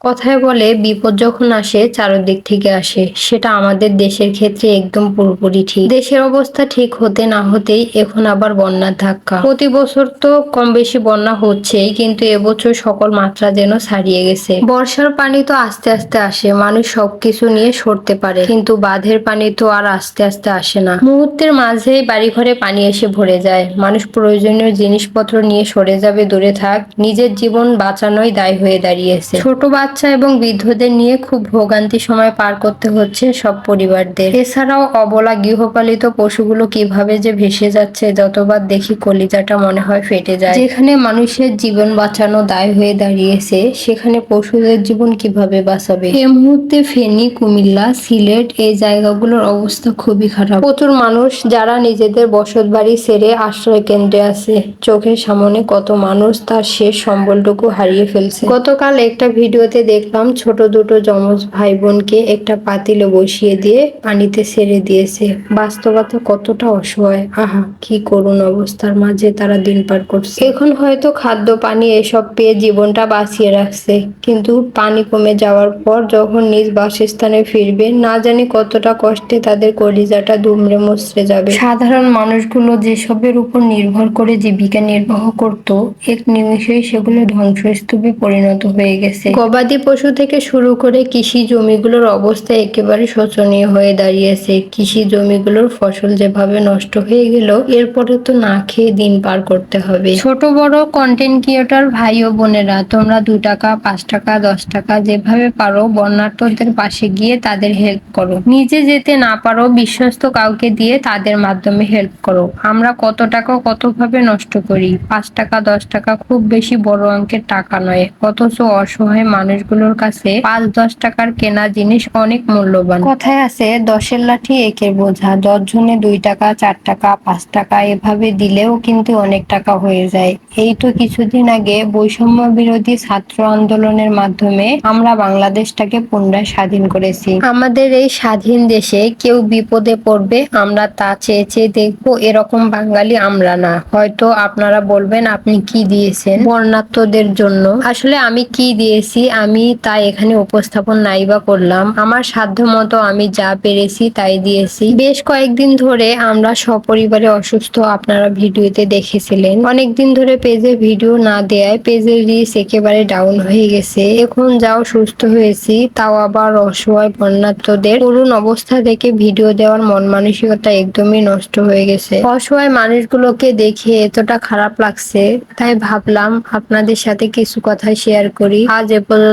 কথায় বলে, বিপদ যখন আসে, চারদিক থেকে আসে। সেটা আমাদের দেশের ক্ষেত্রে একদম পুরোপুরি ঠিক। দেশের অবস্থা ঠিক হতে না হতেই এখন আবার বন্যার ধাক্কা। প্রতি বছর তো কম বেশি বন্যা হচ্ছেই, কিন্তু এবছর সকল মাত্রা যেন ছাড়িয়ে গেছে। বর্ষার পানি তো আস্তে আস্তে আসে, মানুষ সবকিছু নিয়ে সরতে পারে। কিন্তু বাঁধের পানি তো আর আস্তে আস্তে আসে না। মুহূর্তের মাঝেই বাড়ি ঘরে পানি এসে ভরে যায়। মানুষ প্রয়োজনীয় জিনিসপত্র নিয়ে সরে যাবে, দূরে থাক। নিজের জীবন বাঁচানোই দায় হয়ে দাঁড়িয়েছে। ছোট বাচ্চা এবং বৃদ্ধদের নিয়ে খুব ভোগান্তি সময় পার করতে হচ্ছে সব পরিবারদের। এছাড়াও অবলা গৃহপালিত পশুগুলো কীভাবে যে ভেসে যাচ্ছে, যতবার দেখি কলিজাটা মনে হয় ফেটে যায়। যেখানে মানুষের জীবন বাঁচানো দায় হয়ে দাঁড়িয়েছে, সেখানে পশুদের জীবন কীভাবে বাঁচাবে? এই মুহূর্তে ফেনী, কুমিল্লা, সিলেট এই জায়গাগুলোর অবস্থা খুবই খারাপ। প্রচুর মানুষ যারা নিজেদের বসত বাড়ি ছেড়ে আশ্রয় কেন্দ্রে আছে। চোখের সামনে কত মানুষ তার শেষ সম্বলটুকু হারিয়ে ফেলছে। গতকাল একটা ভিডিওতে দেখলাম ছোট দুটো যমজ ভাই বোনকে একটা পাতিলে বসিয়ে দিয়ে পানিতে ছেড়ে দিয়েছে। বাস্তবতা কতটা অসহায়। আহা কি করুণ অবস্থার মাঝে তারা দিন পার করছে। এখন হয়তো খাদ্য পানি এসব পেয়ে জীবনটা বাঁচিয়ে রাখছে। কিন্তু পানি কমে যাওয়ার পর যখন নিজ বাসস্থানে ফিরবে না জানি কতটা কষ্টে তাদের কলিজাটা দুমড়ে মুচড়ে যাবে। সাধারণ মানুষগুলো যেসবের উপর নির্ভর করে জীবিকা নির্বাহ করত এক নিমিষেই সেগুলো ধ্বংসস্তূপে পরিণত হয়ে গেছে। গবাদি পশু থেকে শুরু করে কৃষি জমিগুলোর অবস্থা একেবারে শোচনীয় হয়ে দাঁড়িয়েছে। কৃষি জমিগুলোর ফসল যেভাবে নষ্ট হয়ে গেল, এরপরে তো না খেয়ে দিন পার করতে হবে। ছোট, বড় কন্টেন্ট ক্রিয়েটর ভাই ও বোনেরা, তোমরা দু টাকা, পাঁচ টাকা, দশ টাকা যেভাবে পারো বন্যার্থদের পাশে গিয়ে তাদের হেল্প করো। নিজে যেতে না পারো, বিশ্বস্ত কাউকে দিয়ে তাদের মাধ্যমে হেল্প করো। আমরা কত টাকা কতভাবে নষ্ট করি? পাঁচ টাকা, দশ টাকা খুব বেশি বড় অঙ্কের টাকা নয়, অথচ অসহায় মানুষগুলোর কাছে পাঁচ দশ টাকার কেনা জিনিস অনেক মূল্যবান। কথায় আছে দশের লাঠি একের বোঝা দশ জনে দুই টাকা চার টাকা পাঁচ টাকা এভাবে দিলেও কিন্তু অনেক টাকা হয়ে যায়। এই তো কিছুদিন আগে বৈষম্য বিরোধী ছাত্র আন্দোলনের মাধ্যমে আমরা বাংলাদেশটাকে পুনরায় স্বাধীন করেছি। আমাদের এই স্বাধীন দেশে কেউ বিপদে পড়বে আমরা তা চেয়ে চেয়ে দেখব এরকম বাঙালি আমরা না। হয়তো আপনারা বলবেন আপনি কি দিয়েছেন? বর্ণাত্মদের জন্য। আসলে আমি কি দিয়েছি আমি তা এখানে উপস্থাপন নাই বা করলাম। আমার সাধ্য মতো আমি যা পেরেছি তাই দিয়েছি। বেশ কয়েকদিন ধরে আমরা সপরিবারে অসুস্থ আপনারা ভিডিওতে দেখেছিলেন। অনেকদিন ধরে পেজে ভিডিও না দেয়ায় পেজের রিচ একেবারে ডাউন হয়ে গেছে। এখন যাও সুস্থ হয়েছি, তাও আবার অসহায় বন্যাত্মদের। করুণ অবস্থা থেকে ভিডিও দেওয়ার মন মানসিকতা একদমই নষ্ট হয়ে গেছে। অসহায় মানুষগুলোকে দেখে এতটা খারাপ লাগছে, তাই ভাবলাম আপনাদের সাথে কিছু কথা শেয়ার করি। আজ এ